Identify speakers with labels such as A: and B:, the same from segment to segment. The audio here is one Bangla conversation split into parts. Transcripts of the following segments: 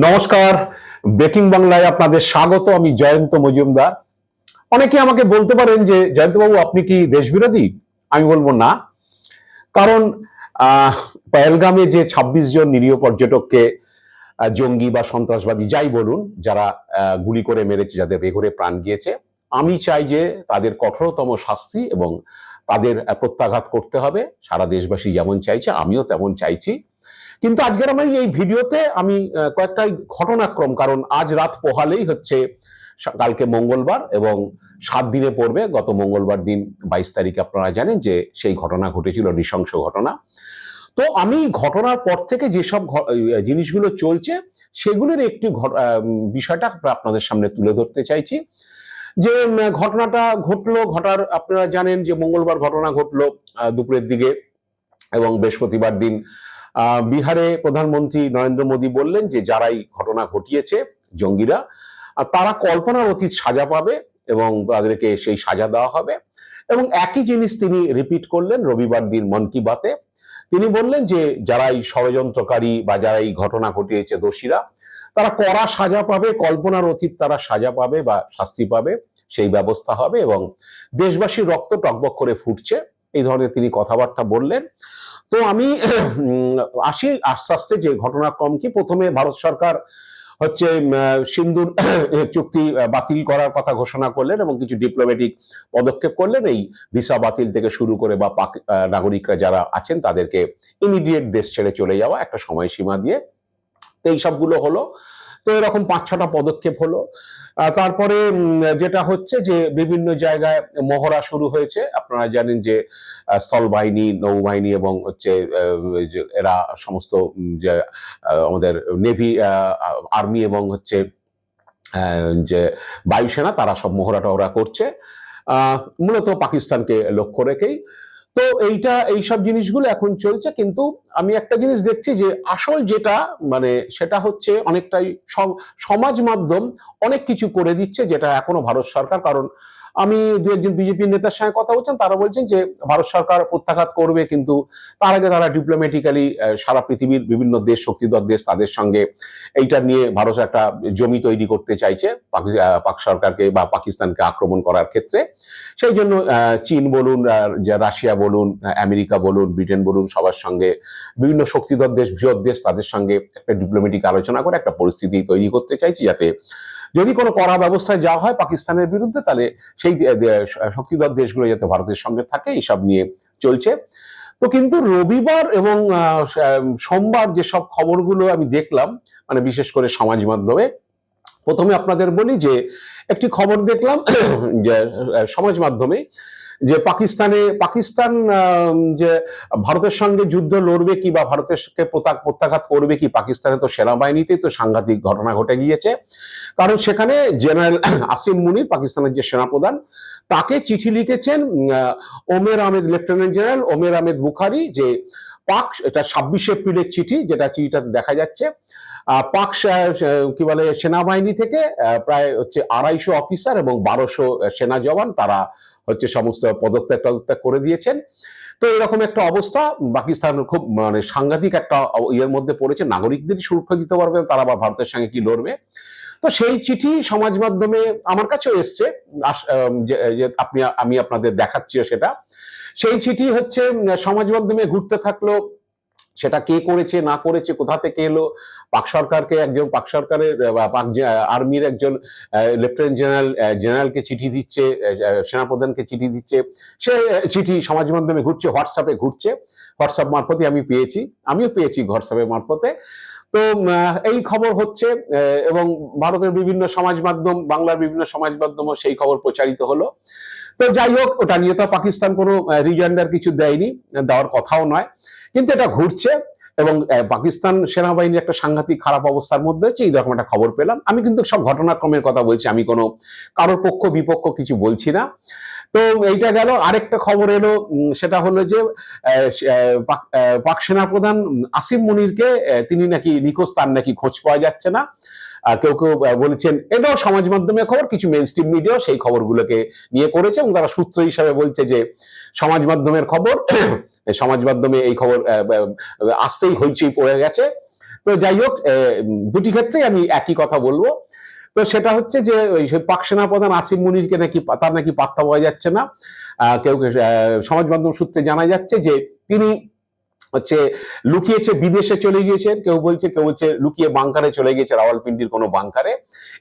A: নমস্কার। ব্রেকিং বাংলায় আপনাদের স্বাগত, আমি জয়ন্ত মজুমদার। অনেকে আমাকে বলতে পারেন যে, জয়ন্তবাবু, আপনি কি দেশবিরোধী? আমি বলব না। কারণ পহেলগামে যে ২৬ জন নিরীহ পর্যটককে জঙ্গি বা সন্ত্রাসবাদী যাই বলুন, যারা গুলি করে মেরেছে, যাদের বেঘরে প্রাণ গিয়েছে, আমি চাই যে তাদের কঠোরতম শাস্তি এবং তাদের প্রত্যাঘাত করতে হবে। সারা দেশবাসী যেমন চাইছে, আমিও তেমন চাইছি। কিন্তু আজকের আমার এই ভিডিওতে আমি কয়েকটা ঘটনাক্রম, কারণ আজ রাত পোহালেই হচ্ছে কালকে মঙ্গলবার এবং সাত দিনে পড়বে, গত মঙ্গলবার দিন বাইশ তারিখ আপনারা জানেন যে সেই ঘটনা ঘটেছিল, নৃশংস ঘটনা। তো আমি ঘটনার পর থেকে যেসব জিনিসগুলো চলছে, সেগুলোর একটি বিষয়টা আপনাদের সামনে তুলে ধরতে চাইছি। যে ঘটনাটা ঘটলো, ঘটার আপনারা জানেন যে মঙ্গলবার ঘটনা ঘটলো দুপুরের দিকে এবং বৃহস্পতিবার দিন বিহারে প্রধানমন্ত্রী নরেন্দ্র মোদী বললেন যে, যারাই ঘটনা ঘটিয়েছে জঙ্গিরা তারা কল্পনার অতীত সাজা পাবে এবং তাদেরকে সেই সাজা দেওয়া হবে। এবং একই জিনিস তিনি রিপিট করলেন রবিবার দিন মন কি বাতে। তিনি বললেন যে যারা এই ষড়যন্ত্রকারী বা যারা এই ঘটনা ঘটিয়েছে দোষীরা, তারা কড়া সাজা পাবে, কল্পনার অতীত তারা সাজা পাবে বা শাস্তি পাবে, সেই ব্যবস্থা হবে এবং দেশবাসীর রক্ত টকবক করে ফুটছে। এই ধরনের তিনি কথাবার্তা বললেন। তো আমি আসি আস্তে আস্তে যে ঘটনাক্রম কি। প্রথমে ভারত সরকার হচ্ছে সিন্ধুর চুক্তি বাতিল করার কথা ঘোষণা করলেন এবং কিছু ডিপ্লোম্যাটিক পদক্ষেপ করলেন। এই ভিসা বাতিল থেকে শুরু করে বা পাক নাগরিকরা যারা আছেন তাদেরকে ইমিডিয়েট দেশ ছেড়ে চলে যাওয়া একটা সময়সীমা দিয়ে। তো এই সবগুলো হলো তো এরকম পাঁচ ছটা পদক্ষেপ হলো। তারপরে যেটা হচ্ছে যে বিভিন্ন জায়গায় মহড়া শুরু হয়েছে। আপনারা জানেন যে স্থলবাহিনী, নৌবাহিনী এবং হচ্ছে এরা সমস্ত যে আমাদের নেভি আর্মি এবং হচ্ছে যে বায়ুসেনা, তারা সব মহড়া টহরা করছে। মূলত পাকিস্তানকে লক্ষ্য রেখেই। তো এইটা, এইসব জিনিসগুলো এখন চলছে, কিন্তু আমি একটা জিনিস দেখছি যে আসল যেটা মানে সেটা হচ্ছে অনেকটাই সমাজ মাধ্যম অনেক কিছু করে দিচ্ছে যেটা এখনও ভারত সরকার, কারণ আমি দু একজন বিজেপি নেতার সঙ্গে কথা বলছেন, তারা বলছেন যে ভারত সরকার প্রত্যাঘাত করবে, কিন্তু তার আগে তারা ডিপ্লোম্যাটিক্যালি সারা পৃথিবীর বিভিন্ন দেশ, শক্তিধর দেশ তাদের সঙ্গে এইটা নিয়ে ভারত একটা জমি তৈরি করতে চাইছে, পাক সরকারকে বা পাকিস্তানকে আক্রমণ করার ক্ষেত্রে। সেই জন্য চীন বলুন রাশিয়া বলুন আমেরিকা বলুন, ব্রিটেন বলুন, সবার সঙ্গে বিভিন্ন শক্তিধর দেশ, বৃহৎ দেশ তাদের সঙ্গে একটা ডিপ্লোম্যাটিক আলোচনা করে একটা পরিস্থিতি তৈরি করতে চাইছি, যাতে যদি কোনো কড়া ব্যবস্থায় যাওয়া হয় পাকিস্তানের বিরুদ্ধে, তাহলে সেই শক্তিধর দেশগুলো যাতে ভারতের সঙ্গে থাকে, এইসব নিয়ে চলছে। তো কিন্তু রবিবার এবং সোমবার যেসব খবরগুলো আমি দেখলাম মানে বিশেষ করে সমাজ মাধ্যমে, প্রথমে আপনাদের বলি যে, একটি খবর দেখলাম সমাজ মাধ্যমে যে পাকিস্তানে, পাকিস্তান যে ভারতের সঙ্গে যুদ্ধ লড়বে কি বা ভারতের প্রত্যাঘাত করবে কি, পাকিস্তানে তো সেনাবাহিনীতেই তো সাংঘাতিক ঘটনা ঘটে গিয়েছে। কারণ সেখানে জেনারেল আসিম মুনির, পাকিস্তানের যে সেনাপ্রধান, তাকে চিঠি লিখেছেন ওমের আহমেদ, লেফটেন্যান্ট জেনারেল ওমের আহমেদ বুখারি, যে পাক, এটা ছাব্বিশে এপ্রিলের চিঠি, যেটা চিঠিটাতে দেখা যাচ্ছে পাক কি বলে, সেনাবাহিনী থেকে প্রায় হচ্ছে আড়াইশো অফিসার এবং বারোশো সেনা জওয়ান তারা হচ্ছে সমস্ত পদত্যাগ টদত্যাগ করে দিয়েছেন। তো এরকম একটা অবস্থা পাকিস্তান খুব মানে সাংঘাতিক একটা ইয়ের মধ্যে পড়েছে। নাগরিকদের সুরক্ষা দিতে পারবে তারা আবার ভারতের সঙ্গে কি লড়বে? তো সেই চিঠি সমাজ মাধ্যমে আমার কাছেও এসছে। আপনি, আমি আপনাদের দেখাচ্ছিও সেটা। সেই চিঠি হচ্ছে সমাজ মাধ্যমে ঘুরতে থাকল সেটা কে করেছে, না করেছে, কোথা থেকে এলো? পাক সরকারকে একজন, পাক সরকারের আর্মির একজন লেফটেন্যান্ট জেনারেল জেনারেলকে চিঠি দিচ্ছে সেনাপ্রধানকে চিঠি দিচ্ছে। সে চিঠি সমাজ মাধ্যমে ঘুরছে, হোয়াটসঅ্যাপে ঘুরছে। হোয়াটসঅ্যাপ মারফতে আমি পেয়েছি, আমিও পেয়েছি হোয়াটসঅ্যাপের মারফতে। তো এই খবর হচ্ছে এবং ভারতের বিভিন্ন সমাজ মাধ্যম, বাংলার বিভিন্ন সমাজ মাধ্যমও সেই খবর প্রচারিত হলো। তো যাই হোক, ওটা নিয়ে তো পাকিস্তান কোনো রিজান্ডার কিছু দেয়নি, দেওয়ার কথাও নয়। কিন্তু এটা ঘুরছে এবং পাকিস্তান সেনাবাহিনীর একটা সাংঘাতিক খারাপ অবস্থার মধ্যে হচ্ছে এই রকম একটা খবর পেলাম। আমি কিন্তু সব ঘটনাক্রমের কথা বলছি। আমি কোনো কারোর পক্ষ, বিপক্ষ কিছু বলছি না। তো এইটা গেল। আরেকটা খবর এলো সেটা হলো যে পাক- সেনাপ্রধান আসিম মুনিরকে তিনি নাকি নিখোঁজ, তার নাকি খোঁজ পাওয়া যাচ্ছে না। কেউ কেউ বলেছেন, এটাও সমাজ মাধ্যমে খবর, কিছু মেন স্ট্রিম মিডিয়াও সেই খবরগুলোকে নিয়ে করেছে এবং তারা সূত্র হিসাবে বলছে যে, সমাজ মাধ্যমের খবর, সমাজ মাধ্যমে এই খবর আসতেই হইচই পড়ে গেছে। তো যাই হোক দুটি ক্ষেত্রেই আমি একই কথা বলব। তো সেটা হচ্ছে যে ওই পাক সেনাপ্রধান আসিম মুনিরকে নাকি তার নাকি পাত্তা পাওয়া যাচ্ছে না। কেউ সমাজ মাধ্যম সূত্রে জানা যাচ্ছে যে তিনি হচ্ছে লুকিয়েছে, বিদেশে চলে গিয়েছেন কেউ বলছে কেউ বলছে লুকিয়ে বাংকারে চলে গিয়েছে, রাওয়ালপিন্ডির কোনো বাংকারে।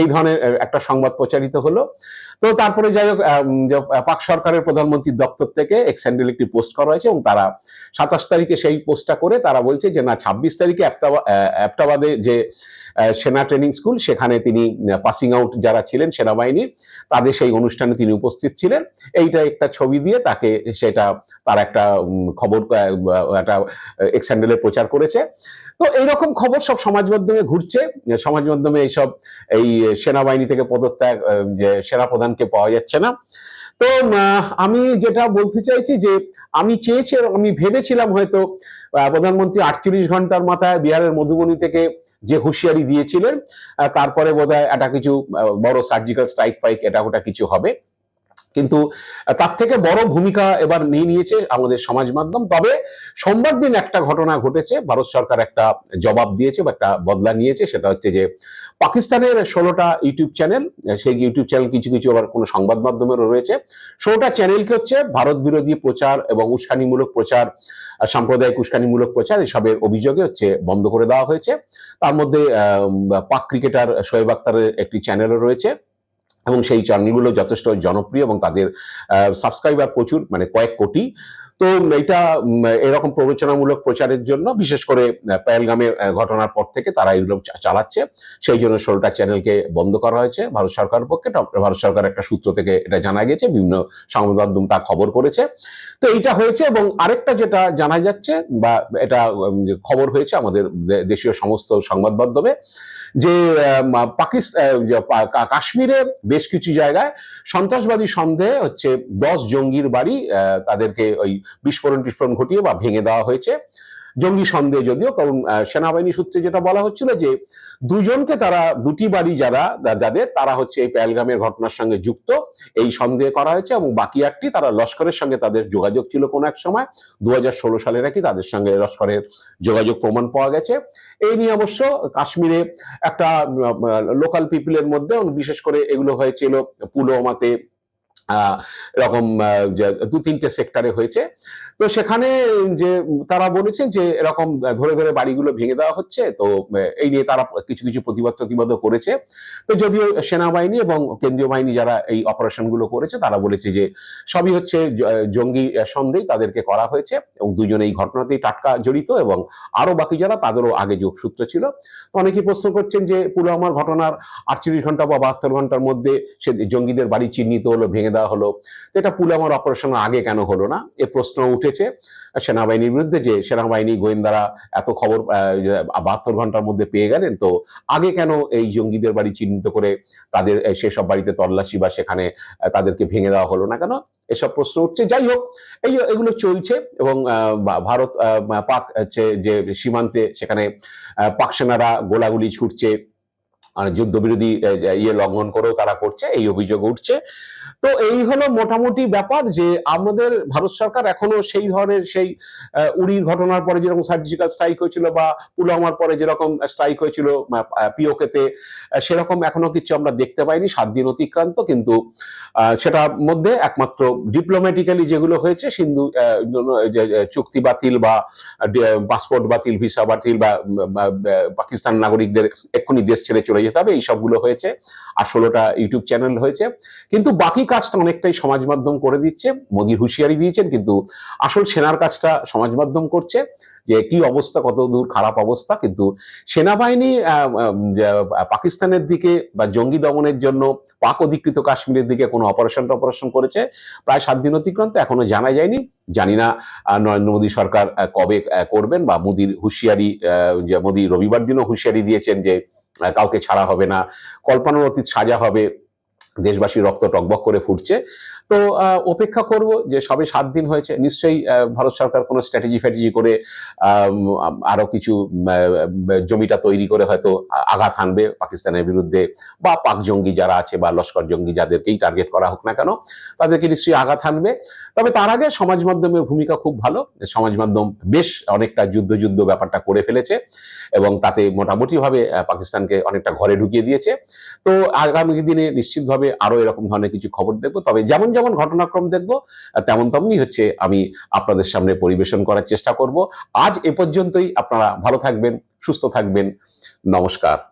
A: এই ধরনের একটা সংবাদ প্রচারিত হলো। তো তারপরে যাই হোক পাক সরকারের প্রধানমন্ত্রীর দপ্তর থেকে এক্স হ্যান্ডেল একটি পোস্ট করা হয়েছে এবং তারা সাতাশ তারিখে সেই পোস্টটা করে তারা বলছে যে, না, ছাব্বিশ তারিখে অ্যাপ্টাবাদে যে সেনা ট্রেনিং স্কুল সেখানে তিনি পাসিং আউট যারা ছিলেন সেনাবাহিনীর, তাদের সেই অনুষ্ঠানে তিনি উপস্থিত ছিলেন। এইটা একটা ছবি দিয়ে তাকে সেটা, তার একটা খবর একটা এক্স হ্যান্ডেলে প্রচার করেছে। তো এইরকম খবর সব সমাজ মাধ্যমে ঘুরছে। সমাজ মাধ্যমে এইসব, এই সেনাবাহিনী থেকে পদত্যাগ যে সেনাপ্রধানকে পাওয়া যাচ্ছে না। তো আমি যেটা বলতে চাইছি যে, আমি চেয়েছি আমি ভেবেছিলাম হয়তো প্রধানমন্ত্রী আটচল্লিশ ঘণ্টার মাথায় বিহারের মধুবনী থেকে যে হুঁশিয়ারি দিয়েছিলেন তারপরে বোধহয় একটা কিছু বড় সার্জিক্যাল স্ট্রাইক ফাইক এটা ওটা কিছু হবে। কিন্তু তার থেকে বড় ভূমিকা এবার নিয়ে নিয়েছে আমাদের সমাজ মাধ্যম। তবে সোমবার দিন একটা ঘটনা ঘটেছে, ভারত সরকার একটা জবাব দিয়েছে বা একটা বদলা নিয়েছে, সেটা হচ্ছে যে পাকিস্তানের ষোলোটা ইউটিউব চ্যানেল সেই ইউটিউব চ্যানেল কিছু কিছু আবার কোনো সংবাদ মাধ্যমেরও রয়েছে। ষোলোটা চ্যানেলকে হচ্ছে ভারত বিরোধী প্রচার এবং উস্কানিমূলক প্রচার সাম্প্রদায়িক উস্কানিমূলক প্রচার এসবের অভিযোগে হচ্ছে বন্ধ করে দেওয়া হয়েছে। তার মধ্যে পাক ক্রিকেটার শোয়েব আক্তারের একটি চ্যানেলও রয়েছে। এবং সেই চ্যানেলগুলো যথেষ্ট জনপ্রিয় এবং তাদের সাবস্ক্রাইবার প্রচুর মানে কয়েক কোটি। তো এটা এরকম প্ররোচনামূলক প্রচারের জন্য বিশেষ করে আহ, ঘটনার পর থেকে তারা এগুলো চালাচ্ছে। সেই জন্য ষোলোটা চ্যানেলকে বন্ধ করা হয়েছে ভারত সরকারের পক্ষে। ভারত সরকার একটা সূত্র থেকে এটা জানা গেছে বিভিন্ন সংবাদ মাধ্যম তা খবর করেছে। তো এইটা হয়েছে এবং আরেকটা যেটা জানা যাচ্ছে বা এটা খবর হয়েছে আমাদের দেশীয় সমস্ত সংবাদ মাধ্যমে যে পাকিস্তান কাশ্মীরে বেশ কিছু জায়গায় সন্ত্রাসবাদী সন্দেহে হচ্ছে দশ জঙ্গির বাড়ি তাদেরকে ওই বিস্ফোরণ টিস্ফোরণ ঘটিয়ে বা ভেঙে দেওয়া হয়েছে। জঙ্গি সন্দেহ যদিও, কারণ সেনাবাহিনী সূত্রে যেটা বলা হচ্ছিল যে, দুজনকে তারা, দুটি বাড়ি যারা যাদের, তারা হচ্ছে এই প্যালগামের ঘটনার সঙ্গে যুক্ত। এই সন্দেহ করা হয়েছে এবং বাকি একটি তারা লস্করের সঙ্গে তাদের যোগাযোগ ছিল কোনো এক সময়। দু হাজার ষোলো সালে নাকি তাদের সঙ্গে লস্করের যোগাযোগ প্রমাণ পাওয়া গেছে। এই নিয়ে অবশ্য কাশ্মীরে একটা লোকাল পিপলের মধ্যে বিশেষ করে এগুলো হয়েছিল পুলওয়ামাতে এরকম দু তিনটে সেক্টরে হয়েছে। তো সেখানে যে তারা বলেছেন যে এরকম ধরে ধরে বাড়িগুলো ভেঙে দেওয়া হচ্ছে, তো এই নিয়ে তারা কিছু কিছু প্রতিবাদ প্রতিবাদও করেছে। তো যদিও সেনাবাহিনী এবং কেন্দ্রীয় বাহিনী যারা এই অপারেশনগুলো করেছে, তারা বলেছে যে সবই হচ্ছে জঙ্গি সন্দেহ তাদেরকে করা হয়েছে এবং দুজনে এই ঘটনাতেই টাটকা জড়িত এবং আরও বাকি যারা, তাদেরও আগে যোগসূত্র ছিল। তো অনেকেই প্রশ্ন করছেন যে পুলওয়ামার ঘটনার আটচল্লিশ ঘণ্টা বা বাহাত্তর ঘণ্টার মধ্যে সে জঙ্গিদের বাড়ি চিহ্নিত হলো, ভেঙে দেওয়া হলো। তো এটা পুলওয়ামার অপারেশনের আগে কেন হলো না? এ প্রশ্ন উঠেছে। সেনাবাহিনীর বিরুদ্ধে যে সেনাবাহিনী গোয়েন্দারা এত খবর বাহাত্তর ঘণ্টার মধ্যে পেয়ে গেলেন, তো আগে কেন এই জঙ্গিদের বাড়ি চিহ্নিত করে তাদের সেসব বাড়িতে তল্লাশি বা সেখানে তাদেরকে ভেঙে দেওয়া হলো না কেন? এসব প্রশ্ন উঠছে। যাই হোক, এই এগুলো চলছে এবং ভারত পাক, হচ্ছে যে সীমান্তে সেখানে পাক সেনারা গোলাগুলি ছুটছে। যুদ্ধবিরোধী ইয়ে লঙ্ঘন করেও তারা করছে এই অভিযোগ উঠছে। তো এই হলো মোটামুটি ব্যাপার যে আমাদের ভারত সরকার এখনও সেই ধরনের সেই উড়ির ঘটনার পরে যেরকম সার্জিক্যাল স্ট্রাইক হয়েছিল বা পুলওয়ামার পরে যেরকম স্ট্রাইক হয়েছিল পিওকেতে সেরকম এখনও কিছু আমরা দেখতে পাইনি সাত দিন অতিক্রান্ত। কিন্তু সেটার মধ্যে একমাত্র ডিপ্লোম্যাটিক্যালি যেগুলো হয়েছে সিন্ধু চুক্তি বাতিল বা পাসপোর্ট বাতিল ভিসা বাতিল বা, পাকিস্তান নাগরিকদের এক্ষুনি দেশ ছেড়ে চলে যেতে হবে, এই সবগুলো হয়েছে, আর ষোলোটা ইউটিউব চ্যানেল হয়েছে। কিন্তু বাকি কাজটা অনেকটাই সমাজ মাধ্যম করে দিচ্ছে মোদির হুঁশিয়ারি দিয়েছেন, কিন্তু আসল সেনার কাজটা সমাজ মাধ্যম করছে, যে কি অবস্থা, কত দূর খারাপ অবস্থা, কিন্তু সেনাবাহিনী পাকিস্তানের দিকে বা জঙ্গি দমনের জন্য পাক অধিকৃত কাশ্মীরের দিকে কোনো অপারেশন অপারেশন করেছে, প্রায় সাত দিন অতিক্রান্ত, এখনও জানা যায়নি। জানি না নরেন্দ্র মোদী সরকার কবে করবেন বা মোদির হুঁশিয়ারি মোদী রবিবার দিনও হুঁশিয়ারি দিয়েছেন যে কাউকে ছাড়া হবে না কল্পনার অতীত সাজা হবে দেশবাসী রক্ত টকবক করে ফুটছে। তো অপেক্ষা করব যে সবে সাত দিন হয়েছে, নিশ্চয়ই ভারত সরকার কোনো স্ট্র্যাটেজি ফ্যাটেজি করে আরও কিছু জমিটা তৈরি করে হয়তো আঘাত হানবে পাকিস্তানের বিরুদ্ধে, বা পাক জঙ্গি যারা আছে, বা লস্কর জঙ্গি যাদেরকেই টার্গেট করা হোক না কেন, তাদেরকে নিশ্চয়ই আঘাত হানবে। তবে তার আগে সমাজ মাধ্যমের ভূমিকা খুব ভালো, সমাজ মাধ্যম বেশ অনেকটা যুদ্ধ যুদ্ধ ব্যাপারটা করে ফেলেছে, এবং তাতে মোটামুটিভাবে পাকিস্তানকে অনেকটা ঘরে ঢুকিয়ে দিয়েছে। তো আগামী দিনে নিশ্চিতভাবে আরও এরকম ধরনের কিছু খবর দেখব, তবে যেমন যেমন ঘটনাক্রম দেখব তেমন তেমনই হচ্ছে আমি আপনাদের সামনে পরিবেশন করার চেষ্টা করব। আজ এ পর্যন্তই, আপনারা ভালো থাকবেন, সুস্থ থাকবেন। নমস্কার।